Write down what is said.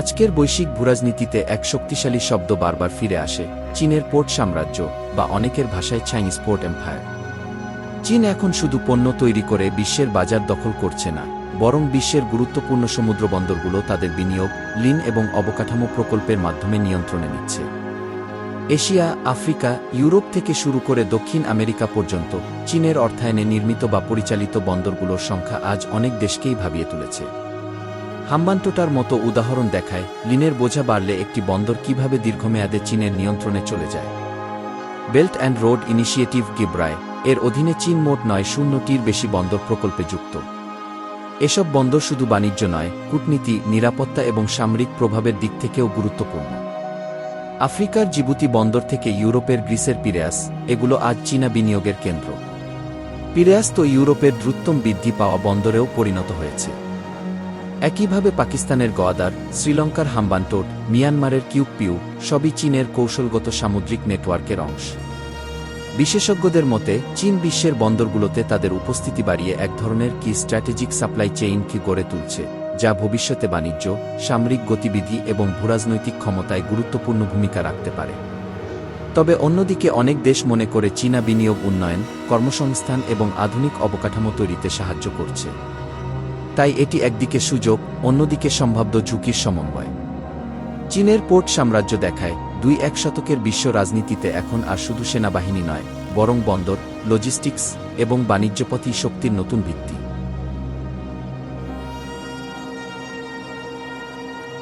আজকের বৈশ্বিক ভূরাজনীতিতে এক শক্তিশালী শব্দ বারবার ফিরে আসে, চীনের পোর্ট সাম্রাজ্য বা অনেকের ভাষায় চাইনিজ পোর্ট এম্পায়ার। চীন এখন শুধু পণ্য তৈরি করে বিশ্বের বাজার দখল করছে না, বরং বিশ্বের গুরুত্বপূর্ণ সমুদ্র বন্দরগুলো তাদের বিনিয়োগ লিন এবং অবকাঠামো প্রকল্পের মাধ্যমে নিয়ন্ত্রণে নিচ্ছে। এশিয়া, আফ্রিকা, ইউরোপ থেকে শুরু করে দক্ষিণ আমেরিকা পর্যন্ত চীনের অর্থায়নে নির্মিত বা পরিচালিত বন্দরগুলোর সংখ্যা আজ অনেক দেশকেই ভাবিয়ে তুলেছে। হাম্বান্টোটার মতো উদাহরণ দেখায়, লিনের বোঝা বাড়লে একটি বন্দর কীভাবে দীর্ঘমেয়াদে চীনের নিয়ন্ত্রণে চলে যায়। বেল্ট অ্যান্ড রোড ইনিশিয়েটিভ গিব্রায় এর অধীনে চীন মোট নয় শূন্যটির বেশি বন্দর প্রকল্পে যুক্ত। এসব বন্দর শুধু বাণিজ্য নয়, কূটনীতি, নিরাপত্তা এবং সামরিক প্রভাবের দিক থেকেও গুরুত্বপূর্ণ। আফ্রিকার জিবুতি বন্দর থেকে ইউরোপের গ্রিসের পিরেয়াস, এগুলো আজ চীনা বিনিয়োগের কেন্দ্র। পিরেয়াস তো ইউরোপের দ্রুততম বৃদ্ধি পাওয়া বন্দরেও পরিণত হয়েছে। একইভাবে পাকিস্তানের গোয়াদার, শ্রীলঙ্কার হাম্বানটোট, মিয়ানমারের কিউপিউ সবই চীনের কৌশলগত সামুদ্রিক নেটওয়ার্কের অংশ। বিশেষজ্ঞদের মতে, চীন বিশ্বের বন্দরগুলোতে তাদের উপস্থিতি বাড়িয়ে এক ধরনের কি স্ট্র্যাটেজিক সাপ্লাই চেইন কি গড়ে তুলছে, যা ভবিষ্যতে বাণিজ্য, সামরিক গতিবিধি এবং ভূরাজনৈতিক ক্ষমতায় গুরুত্বপূর্ণ ভূমিকা রাখতে পারে। তবে অন্যদিকে অনেক দেশ মনে করে চীনা বিনিয়োগ উন্নয়ন, কর্মসংস্থান এবং আধুনিক অবকাঠামো তৈরিতে সাহায্য করছে। তাই এটি একদিকে সুযোগ, অন্যদিকে সম্ভাব্য ঝুঁকির সমন্বয়। চীনের পোর্ট সাম্রাজ্য দেখায়, দুই এক শতকের বিশ্ব রাজনীতিতে এখন আর শুধু সেনাবাহিনী নয়, বরং বন্দর লজিস্টিক্স এবং বাণিজ্যপথই শক্তির নতুন ভিত্তি।